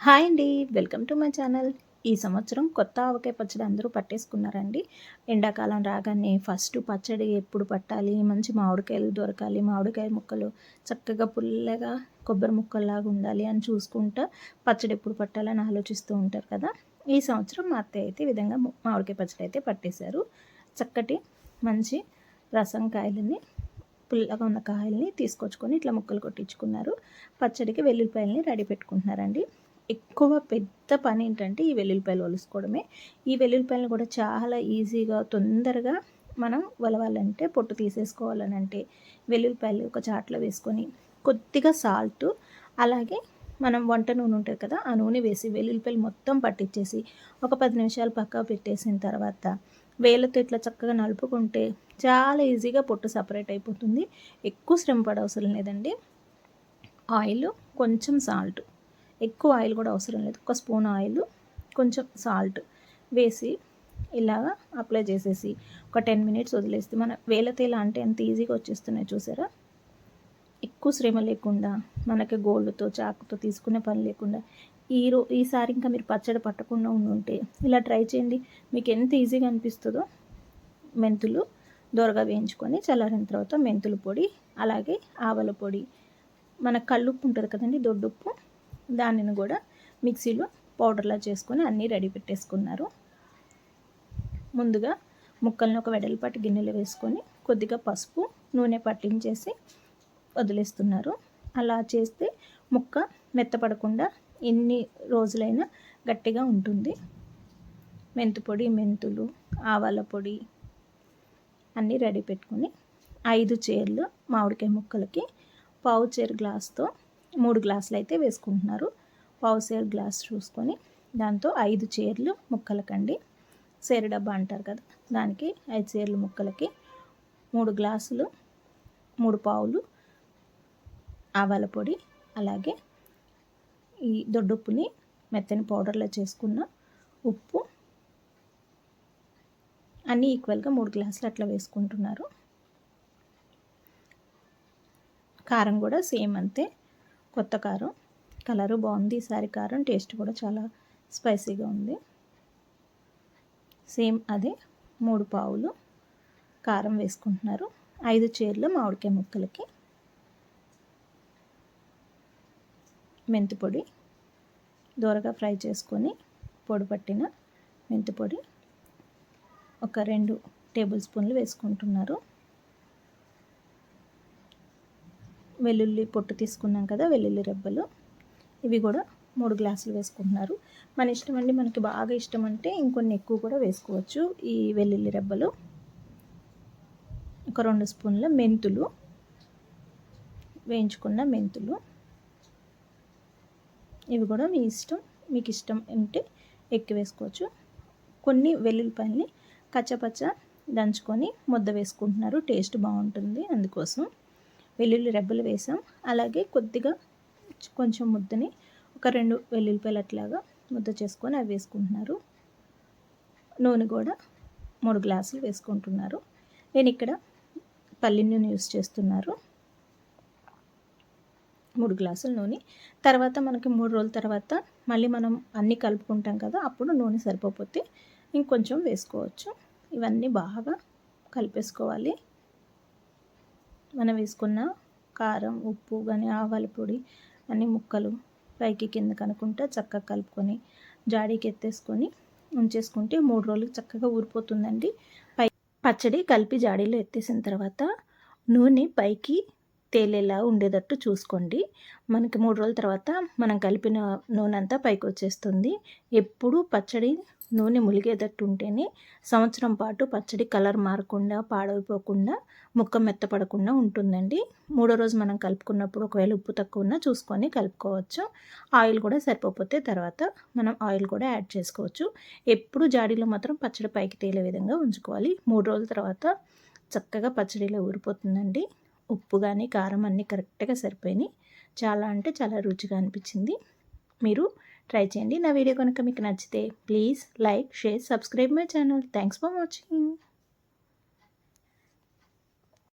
Hi అండి. Welcome to my channel. ఈ సంవత్సరం కొత్త ఆవకాయ పచ్చడి అందరూ పట్టేసుకున్నారండి. ఎండాకాలం రాగానే ఫస్ట్ పచ్చడి ఎప్పుడు పట్టాలి? మంచి మామిడికాయలు దొరకాలి. మామిడికాయ ముక్కలు చక్కగా పుల్లగా కొబ్బరి ముక్కల్లాగా ఉండాలి అని చూసుకుంటా పచ్చడి ఎప్పుడు పట్టాలని ఆలోచిస్తూ ఉంటారు కదా. ఈ సంవత్సరం మా అత్తయ్య అయితే ఈ విధంగా మామిడికాయ పచ్చడి అయితే పట్టేశారు. చక్కటి మంచి రసం కాయలని పుల్లగా ఉన్న కాయల్ని తీసుకొచ్చుకొని ఇట్లా ముక్కలు కొట్టించుకున్నారు. పచ్చడికి వెల్లుల్లిపాయలని రెడీ పెట్టుకుంటున్నారండి. ఎక్కువ పెద్ద పని ఏంటంటే ఈ వెల్లుల్లిపాయలు వలుసుకోవడమే ఈ వెల్లుల్లిపాయలను కూడా చాలా ఈజీగా తొందరగా మనం వలవాలంటే పొట్టు తీసేసుకోవాలని అంటే వెల్లుల్లిపాయలు ఒక చాట్లో వేసుకొని కొద్దిగా సాల్ట్ అలాగే మనం వంట నూనె ఉంటుంది కదా ఆ నూనె వేసి వెల్లుల్లిపాయలు మొత్తం పట్టించేసి ఒక పది నిమిషాలు పక్క పెట్టేసిన తర్వాత వేలతో ఇట్లా చక్కగా నలుపుకుంటే చాలా ఈజీగా పొట్టు సపరేట్ అయిపోతుంది. ఎక్కువ శ్రమ పడవసరం లేదండి. ఆయిల్ కొంచెం సాల్ట్. ఎక్కువ ఆయిల్ కూడా అవసరం లేదు. ఒక స్పూన్ ఆయిల్ కొంచెం సాల్ట్ వేసి ఇలాగా అప్లై చేసేసి ఒక టెన్ మినిట్స్ వదిలేస్తే మన వేల తేల అంటే ఎంత ఈజీగా వచ్చేస్తున్నాయి చూసారా? ఎక్కువ శ్రమ లేకుండా మనకి గోల్డ్తో చాకుతో తీసుకునే పని లేకుండా ఈ రో ఈసారి ఇంకా మీరు పచ్చడి పట్టకుండా ఉండుంటే ఇలా ట్రై చేయండి. మీకు ఎంత ఈజీగా అనిపిస్తుందో మెంతులు దొరగా వేయించుకొని చల్లారిన తర్వాత మెంతుల పొడి అలాగే ఆవల పొడి. మన కళ్ళుప్పు ఉంటుంది కదండి దొడ్డుప్పు. దానిని కూడా మిక్సీలో పౌడర్లా చేసుకొని అన్నీ రెడీ పెట్టేసుకున్నారు. ముందుగా ముక్కల్ని ఒక వెడల్పాటి గిన్నెలో వేసుకొని కొద్దిగా పసుపు నూనె పట్టించేసి వదిలేస్తున్నారు. అలా చేస్తే ముక్క మెత్తపడకుండా ఎన్ని రోజులైనా గట్టిగా ఉంటుంది. మెంతుపొడి మెంతులు ఆవాల పొడి అన్నీ రెడీ పెట్టుకొని ఐదు చీరలు మామిడికాయ ముక్కలకి పావు చీర గ్లాస్తో మూడు గ్లాసులు అయితే వేసుకుంటున్నారు. పావు సేర్ గ్లాస్ చూసుకొని దాంతో ఐదు చీరలు ముక్కలకండి. సేరు డబ్బా అంటారు కదా దానికి ఐదు చీరలు ముక్కలకి మూడు గ్లాసులు మూడు పావులు ఆవాల పొడి అలాగే ఈ దొడ్డుప్పుని మెత్తని పౌడర్లో చేసుకున్న ఉప్పు. అన్నీ ఈక్వల్గా మూడు గ్లాసులు అట్లా వేసుకుంటున్నారు. కారం కూడా సేమ్ అంతే. కొత్త కారం. కలరు బాగుంది. ఈసారి కారం టేస్ట్ కూడా చాలా స్పైసీగా ఉంది. సేమ్ అదే మూడు పావులు కారం వేసుకుంటున్నారు. ఐదు చీరలు మామిడికాయ ముక్కలకి. మెంతి పొడి. దూరగా ఫ్రై చేసుకొని పొడి పట్టిన మెంతి పొడి. ఒక రెండు టేబుల్ స్పూన్లు వేసుకుంటున్నారు. వెల్లుల్లి పొట్టు తీసుకున్నాం కదా వెల్లుల్లి రెబ్బలు. ఇవి కూడా మూడు గ్లాసులు వేసుకుంటున్నారు. మన ఇష్టం అండి మనకి బాగా ఇష్టం అంటే ఇంకొన్ని ఎక్కువ కూడా వేసుకోవచ్చు. ఈ వెల్లుల్లి రెబ్బలు ఒక రెండు స్పూన్ల మెంతులు వేయించుకున్న మెంతులు. ఇవి కూడా మీ ఇష్టం మీకు ఇష్టం ఉంటే ఎక్కి వేసుకోవచ్చు. కొన్ని వెల్లుల్లిపాయల్ని కచ్చపచ్చ దంచుకొని ముద్ద వేసుకుంటున్నారు టేస్ట్ బాగుంటుంది అందుకోసం. వెల్లుల్లి రెబ్బలు వేసాం. అలాగే కొద్దిగా కొంచెం ముద్దని ఒక రెండు వెల్లుల్లిపాయలు అట్లాగా ముద్ద చేసుకొని అవి వేసుకుంటున్నారు. నూనె కూడా మూడు గ్లాసులు వేసుకుంటున్నారు. నేను ఇక్కడ పల్లి నూనె యూస్ చేస్తున్నారు. మూడు గ్లాసుల నూనె. తర్వాత మనకి మూడు రోజుల తర్వాత మళ్ళీ మనం అన్నీ కలుపుకుంటాం కదా అప్పుడు నూనె సరిపోతే ఇంకొంచెం వేసుకోవచ్చు. ఇవన్నీ బాగా కలిపేసుకోవాలి. మనం వేసుకున్న కారం ఉప్పు కానీ ఆవాల పొడి అన్ని ముక్కలు పైకి కింద కనుక్కుంటే చక్కగా కలుపుకొని జాడీకి ఎత్తేసుకొని ఉంచేసుకుంటే మూడు రోజులు చక్కగా ఊరిపోతుందండి. పై పచ్చడి కలిపి జాడీలో ఎత్తేసిన తర్వాత నూనె పైకి తేలేలా ఉండేటట్టు చూసుకోండి. మనకి మూడు రోజుల తర్వాత మనం కలిపిన నూనె అంతా పైకి వచ్చేస్తుంది. ఎప్పుడు పచ్చడి నూనె ములిగేటట్టు ఉంటేనే సంవత్సరం పాటు పచ్చడి కలర్ మారకుండా పాడైపోకుండా ముక్క మెత్తపడకుండా ఉంటుందండి. మూడో రోజు మనం కలుపుకున్నప్పుడు ఒకవేళ ఉప్పు తక్కువ ఉన్నా చూసుకొని కలుపుకోవచ్చు. ఆయిల్ కూడా సరిపోతే తర్వాత మనం ఆయిల్ కూడా యాడ్ చేసుకోవచ్చు. ఎప్పుడు జాడీలో మాత్రం పచ్చడి పైకి తేలే విధంగా ఉంచుకోవాలి. మూడు రోజుల తర్వాత చక్కగా పచ్చడిలో ఊరిపోతుందండి. ఉప్పు కానీ కారం అన్నీ కరెక్ట్గా సరిపోయినాయి. చాలా అంటే చాలా రుచిగా అనిపించింది. మీరు ట్రై చేయండి. నా వీడియో కనుక మీకు నచ్చితే please like share subscribe my channel thanks for watching